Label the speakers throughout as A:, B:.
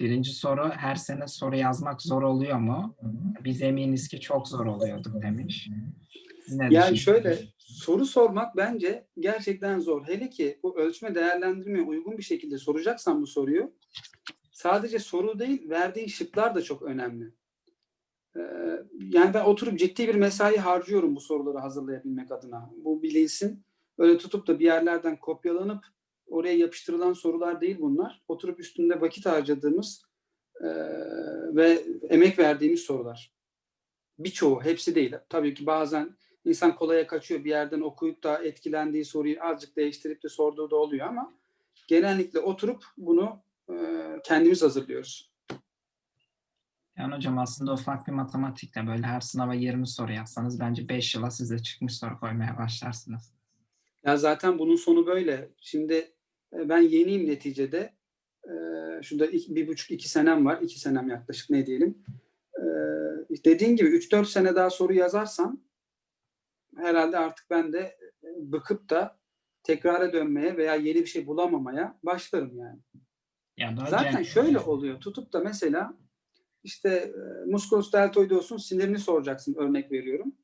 A: Birinci soru her sene soru yazmak zor oluyor mu? Biz eminiz ki çok zor oluyordu demiş. Ne
B: Yani şöyle soru sormak bence gerçekten zor. Hele ki bu ölçme değerlendirmeye uygun bir şekilde soracaksan bu soruyu sadece soru değil verdiğin şıklar da çok önemli. Ee, yani ben oturup ciddi bir mesai harcıyorum bu soruları hazırlayabilmek adına. Bu bilinsin. Öyle tutup da bir yerlerden kopyalanıp oraya yapıştırılan sorular değil bunlar. Oturup üstünde vakit harcadığımız e, ve emek verdiğimiz sorular. Birçoğu, hepsi değil. Tabii ki bazen insan kolaya kaçıyor. Bir yerden okuyup da etkilendiği soruyu azıcık değiştirip de sorduğu da oluyor ama genellikle oturup bunu e, kendimiz hazırlıyoruz.
A: Yani hocam aslında ufak bir matematikle böyle her sınava 20 soru yazsanız bence 5 yıla size çıkmış soru koymaya başlarsınız.
B: Ya zaten bunun sonu böyle. Şimdi e, ben yeniyim neticede. E, şurada iki, bir buçuk iki senem var. iki senem yaklaşık ne diyelim. E, dediğin gibi 3-4 sene daha soru yazarsam herhalde artık ben de e, bıkıp da tekrara dönmeye veya yeni bir şey bulamamaya başlarım yani.
A: Ya da
B: Zaten şöyle oluyor. Tutup da mesela işte e, musculus deltoideus'un sinirini soracaksın örnek veriyorum.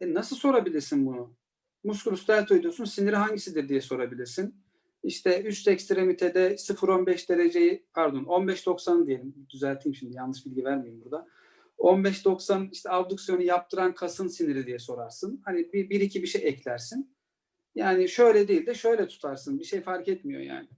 B: E nasıl sorabilirsin bunu? Musculus deltoideus'un siniri hangisidir diye sorabilirsin. İşte üst ekstremitede 0-15 dereceyi pardon 15-90 diyelim. Düzelteyim şimdi yanlış bilgi vermeyeyim burada. 15-90 işte abduksiyonu yaptıran kasın siniri diye sorarsın. Hani bir, bir iki bir şey eklersin. Yani şöyle değil de şöyle tutarsın. Bir şey fark etmiyor yani.